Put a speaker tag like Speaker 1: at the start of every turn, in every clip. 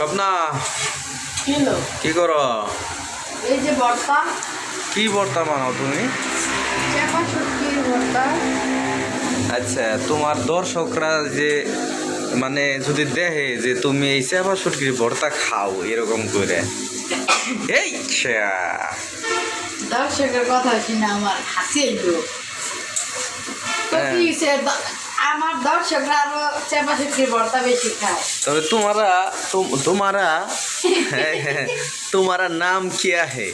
Speaker 1: স্বপ্না। কি করো?
Speaker 2: এই যে ভর্তা
Speaker 1: কি ভর্তা বানাও তুমি? আচ্ছা তোমার দর্শকরা যে মানে যদি দেখে যে তুমি এই চেপা সুটকির ভর্তা খাও এরকম করে। এই।
Speaker 2: দর্শকের কথা শুনে আমার হাসি
Speaker 1: হ্যাঁ।
Speaker 2: আমার দর্শকরা আরও চেপা শুটকির ভর্তা বেশি খায়।
Speaker 1: তবে তোমারা তুম- তোমারা হ্যাঁ, হ্যাঁ, তোমারা नाम क्या है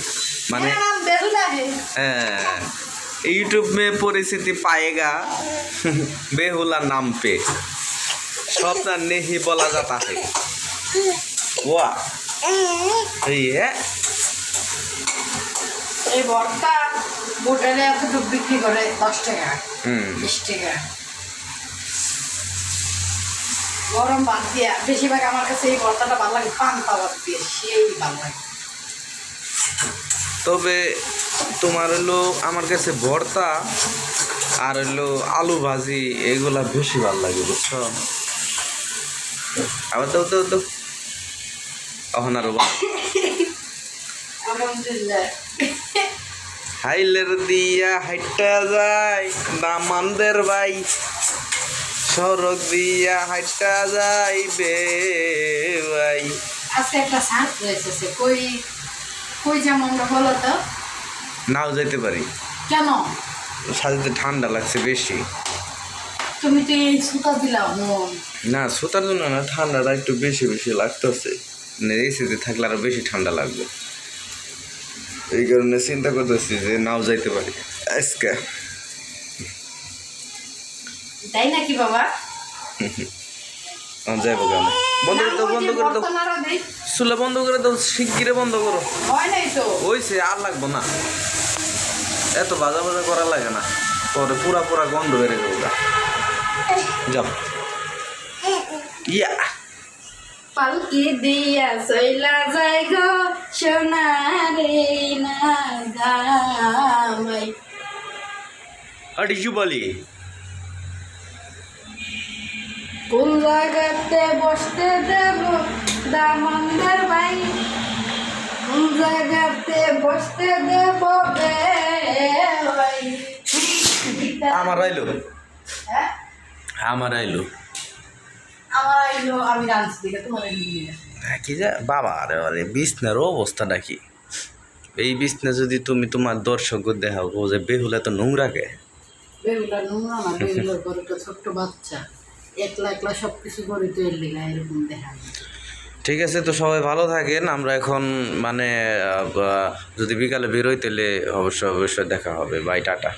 Speaker 1: माने
Speaker 2: मेरा नाम बेहुला है
Speaker 1: हाँ, यूट्यूब में परिस्थिति पाएगा बेहुला नाम पे स्वप्न नहीं बोला जाता है वाह ये
Speaker 2: এই ভর্তা হোটেলে এতটুকু বিক্রি করে দশ টাকা
Speaker 1: হুম
Speaker 2: বিশ টাকা গরম ভাত দিয়া বেশিরভাগ আমার কাছে এই ভর্তাটা ভালো লাগে পান্তা ভাত দিয়ে সেই ভালো লাগে।
Speaker 1: তবে তোমার হলো আমার কাছে ভর্তা আর হলো আলু ভাজি এগুলা বেশি ভালো লাগে বুঝছ? আবার তো তো তো। অহন
Speaker 2: আরও
Speaker 1: হাইলের দিয়া হাইটা যায় দামানদের ভাই। সড়ক দিয়া হাইটা যাইবে ভাই।
Speaker 2: আজকে একটা শাক রয়েছে সে কই কই যেমন বলো তো?
Speaker 1: নাও যেতে পারি।
Speaker 2: কেন
Speaker 1: সাথে ঠান্ডা লাগছে বেশি।
Speaker 2: তুমি তো এই সুতা দিলা মন।
Speaker 1: না সুতার জন্য না ঠান্ডাটা একটু বেশি বেশি লাগতেছে। মানে এসিতে থাকলে আরও বেশি ঠান্ডা লাগবে। এই কারণে চিন্তা করতেছি যে নাও যাইতে পারি। আজকে।
Speaker 2: তাই নাকি বাবা?
Speaker 1: যাইবো কেন? বন্ধ করে দাও বন্ধ করে দাও। চুলা বন্ধ করে দাও শিগগিরে বন্ধ করো।
Speaker 2: হয় নাই তো।
Speaker 1: ওইছে আর লাগবো না। এত বাজা বাজা করা লাগে না। পরে পুরা পুরা গন্ধ বেড়ে যাব যাও। ইয়া।
Speaker 2: পালকি দিয়া সইলা যাই গো সোনারে না গামাই
Speaker 1: আটি বলি
Speaker 2: কোন জায়গাতে বসতে দেব দামন্দার ভাই। কোন জায়গাতে বসতে দেব বে
Speaker 1: আমার আইলো।
Speaker 2: হ্যাঁ?
Speaker 1: আমার আইলো।
Speaker 2: আমার আইলো আমি দিকে তোমার
Speaker 1: হ্যাঁ, কি যা বাবা আরে আরে বিছনার অবস্থাটা কি এই বিছনা যদি তুমি তোমার দর্শক দেখাও যে বেহুলা তো নোংরা কে
Speaker 2: বেগুলা নোংরা না ছোট্ট বাচ্চা। একলা একলা সব কিছু তো এরকম দেখা
Speaker 1: ঠিক আছে, তো সবাই ভালো থাকেন। আমরা এখন মানে যদি বিকালে বেরোই তাহলে অবশ্যই অবশ্যই দেখা হবে। Bye, tata.